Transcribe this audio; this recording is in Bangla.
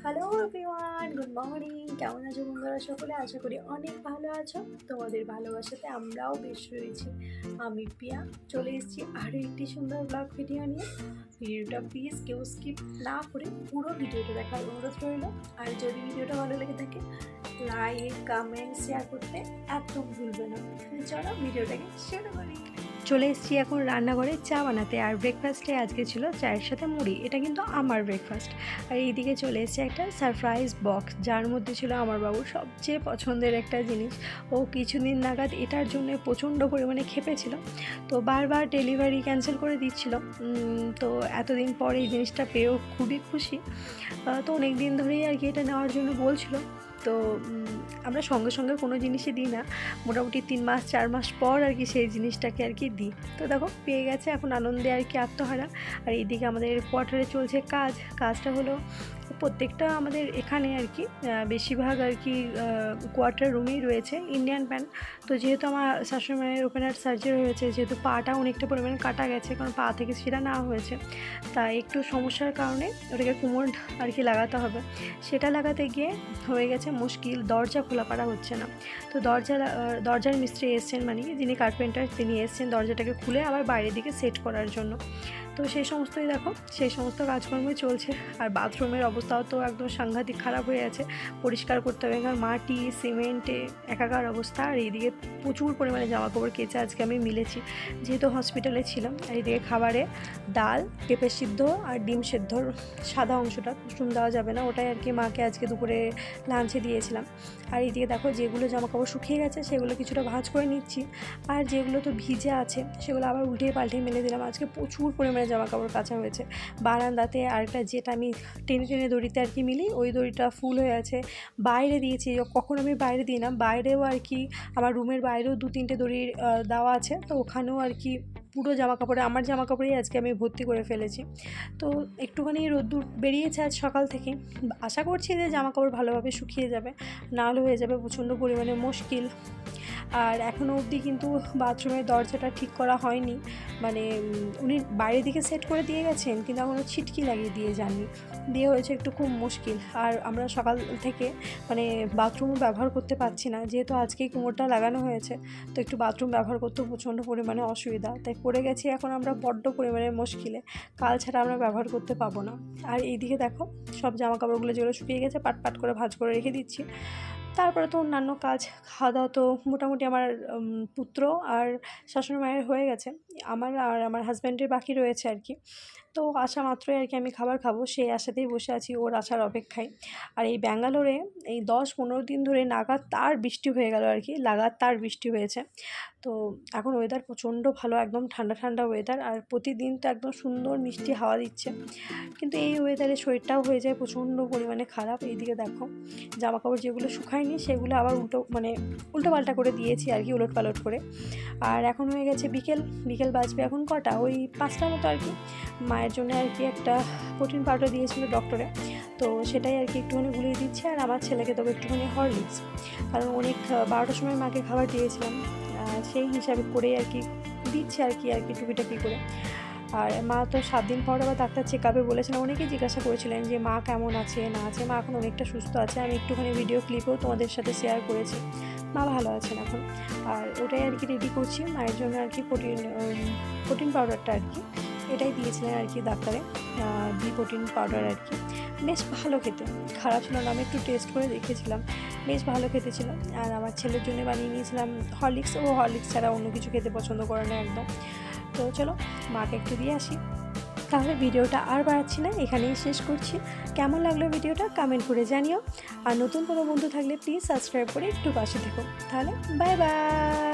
হ্যালো এভরিওয়ান গুড মর্নিং কেমন আছো বন্ধুরা সকলে? আশা করি অনেক ভালো আছো। তোমাদের ভালোবাসাতে আমরাও বেশ রয়েছি। আমি পিয়া চলে এসেছি আরও একটি সুন্দর ব্লগ ভিডিও নিয়ে। ভিডিওটা প্লিজ কেউ স্কিপ না করে পুরো ভিডিওটা দেখার অনুরোধ রইল। আর যদি ভিডিওটা ভালো লেগে থাকে লাইক কমেন্ট শেয়ার করতে একদম ভুলবে না। চলো ভিডিওটাকে শুরু করি। চলে এসেছি এখন রান্নাঘরে চা বানাতে। আর ব্রেকফাস্টে আজকে ছিল চায়ের সাথে মুড়ি। এটা কিন্তু আমার ব্রেকফাস্ট আর এইদিকে চলে এসেছে একটা সারপ্রাইজ বক্স যার মধ্যে ছিল আমার বাবুর সবচেয়ে পছন্দের একটা জিনিস। ও কিছুদিন নাগাদ এটার জন্য প্রচণ্ড পরিমাণে খেপেছিল। তো বারবার ডেলিভারি ক্যান্সেল করে দিচ্ছিল। তো এতদিন পর এই জিনিসটা পেয়েও খুবই খুশি। তো অনেক দিন ধরেই আর কি এটা নেওয়ার জন্য বলছিল। তো আমরা সঙ্গে সঙ্গে কোনো জিনিসই দিই না। মোটামুটি তিন মাস, চার মাস পর আর কি সেই জিনিসটাকে আর কি দিই। তো দেখো, পেয়ে গেছে এখন আনন্দে আর কি আত্মহারা। আর এইদিকে আমাদের কোয়ার্টারে চলছে কাজ। কাজটা হলো প্রত্যেকটা আমাদের এখানে আর কি বেশিরভাগ আর কি কোয়ার্টার রুমেই রয়েছে ইন্ডিয়ান প্যান্ট তো যেহেতু আমার শাশুড়ি মায়ের ওপেন হার্ট সার্জারি হয়েছে, যেহেতু পাটা অনেকটা পরিমাণে কাটা গেছে, কারণ পা থেকে সেটা নেওয়া হয়েছে তা একটু সমস্যার কারণে ওটাকে কুমোর আর কি লাগাতে হবে। সেটা লাগাতে গিয়ে হয়ে গেছে মুশকিল দরজা খোলা পারা হচ্ছে না। তো দরজা দরজার মিস্ত্রি এসছেন মানে যিনি কার্পেন্টার তিনি এসছেন দরজাটাকে খুলে আবার বাইরের দিকে সেট করার জন্য। তো সেই সমস্তই দেখো, সেই সমস্ত কাজকর্মই চলছে। আর বাথরুমের অবস্থাও তো একদম সাংঘাতিক খারাপ হয়ে আছে পরিষ্কার করতে হবে কারণ মাটি, সিমেন্টে একাকার অবস্থা। আর এইদিকে প্রচুর পরিমাণে জামা কাপড় কেচে আজকে আমি মিলেছি। যেহেতু হসপিটালে ছিলাম, আর এইদিকে খাবারে ডাল, পেঁপে সিদ্ধ আর ডিম সেদ্ধর সাদা অংশটা কুসুম দেওয়া যাবে না, ওটাই আর কি মাকে আজকে দুপুরে লাঞ্চে দিয়েছিলাম। আর এইদিকে দেখো যেগুলো জামা কাপড় শুকিয়ে গেছে, সেগুলো কিছুটা ভাঁজ করে নিচ্ছি। আর যেগুলো তো ভিজে আছে, সেগুলো আবার উল্টিয়ে পাল্টিয়ে মেলে দিলাম। আজকে প্রচুর পরিমাণে জামা কাপড় কাচা হয়েছে। বারান্দাতে আরেকটা যেটা আমি টেনে টেনে দড়িতে আর কি মিলি, ওই দড়িটা ফুল হয়ে আছে। বাইরে দিয়েছি কখন আমি বাইরে দিই না। বাইরেও আর কি আমার রুমের বাইরেও দু তিনটে দড়ির দেওয়া আছে। তো ওখানেও আর কি পুরো জামা কাপড়ে আমার জামা কাপড়েই আজকে আমি ভর্তি করে ফেলেছি। তো একটুখানি রোদ্দুর বেরিয়েছে আজ সকাল থেকে। আশা করছি যে জামা কাপড় ভালোভাবে শুকিয়ে যাবে, নাহলে হয়ে যাবে প্রচণ্ড পরিমাণে মুশকিল। আর এখনও অবধি কিন্তু বাথরুমের দরজাটা ঠিক করা হয়নি। মানে উনি বাইরের দিকে সেট করে দিয়ে গেছেন, কিন্তু এখনও ছিটকি লাগিয়ে দিয়ে যাননি। দিয়ে হয়েছে একটু খুব মুশকিল। আর আমরা সকাল থেকে মানে বাথরুমও ব্যবহার করতে পারছি না। যেহেতু আজকেই কুমোরটা লাগানো হয়েছে, তো একটু বাথরুম ব্যবহার করতেও প্রচণ্ড পরিমাণে অসুবিধা। তাই পড়ে গেছি এখন আমরা বড্ড পরিমাণে মুশকিলে। কাল ছাড়া আমরা ব্যবহার করতে পাবো না। আর এইদিকে দেখো, সব জামা কাপড়গুলো যেগুলো শুকিয়ে গেছে পাট পাট করে ভাজ করে রেখে দিচ্ছি। তারপরে তো অন্যান্য কাজ খাওয়া দাওয়া তো মোটামুটি আমার পুত্র আর শাশুড়ি মায়ের হয়ে গেছে। আমার আর আমার হাজব্যান্ডের বাকি রয়েছে আর কি। তো আসা মাত্রই আর কি আমি খাবার খাব, সেই আশাতেই বসে আছি ওর আসার অপেক্ষায়। আর এই ব্যাঙ্গালোরে এই দশ পনেরো দিন ধরে লাগাতার বৃষ্টি হয়ে গেল আর কি, লাগাতার বৃষ্টি হয়েছে। তো এখন ওয়েদার প্রচণ্ড ভালো, একদম ঠান্ডা ঠান্ডা ওয়েদার আর প্রতিদিন তো একদম সুন্দর মিষ্টি হাওয়া দিচ্ছে। কিন্তু এই ওয়েদারে শরীরটাও হয়ে যায় প্রচণ্ড পরিমাণে খারাপ। এইদিকে দেখো জামা কাপড় যেগুলো শুকায়নি সেগুলো আবার উল্টো মানে উল্টো পাল্টা করে দিয়েছি আর কি উলট পালট করে। আর এখন হয়ে গেছে বিকেল বিকেল বাজবে এখন কটা? ওই পাঁচটার মতো আর কি। মায়ের জন্য আর কি একটা প্রোটিন পাউডার দিয়েছিল ডক্টরে। তো সেটাই আর কি একটুখানি গুলিয়ে দিচ্ছে আর আমার ছেলেকে দেবো একটুখানি হরলিক্স। কারণ অনেক বারোটার সময় মাকে খাবার দিয়েছিলাম। সেই হিসাবে করেই আর কি দিচ্ছে আর কি আর কি টুপিটাপি করে। আর মা তো সাত দিন পর আবার ডাক্তার চেক আপে বলেছিলেন, অনেকেই জিজ্ঞাসা করেছিলেন যে মা কেমন আছে, না আছে। মা এখন অনেকটা সুস্থ আছে। আমি একটুখানি ভিডিও ক্লিপও তোমাদের সাথে শেয়ার করেছি। মা ভালো আছেন এখন। আর ওটাই আর কি রেডি করছি। মায়ের জন্য আর কি প্রোটিন প্রোটিন পাউডারটা আর কি এটাই দিয়েছিলেন আর কি ডাক্তারে বি প্রোটিন পাউডার আর কি বেশ ভালো খেতে। খারাপ ছিল না, আমি একটু টেস্ট করে দেখেছিলাম বেশ ভালো খেতে ছিল। আর আমার ছেলের জন্য বানিয়ে নিয়েছিলাম হরলিক্স। ও হরলিক্স ছাড়া অন্য কিছু খেতে পছন্দ করে না একদম। তো চলো মাকে একটু দিয়ে আসি। তাহলে ভিডিওটা আর বাড়াচ্ছি না, এখানেই শেষ করছি। কেমন লাগল ভিডিওটা কমেন্ট করে জানিও। আর নতুন কোনো বন্ধু থাকলে প্লিজ সাবস্ক্রাইব করে একটু পাশে থেকো। তাহলে বাই বাই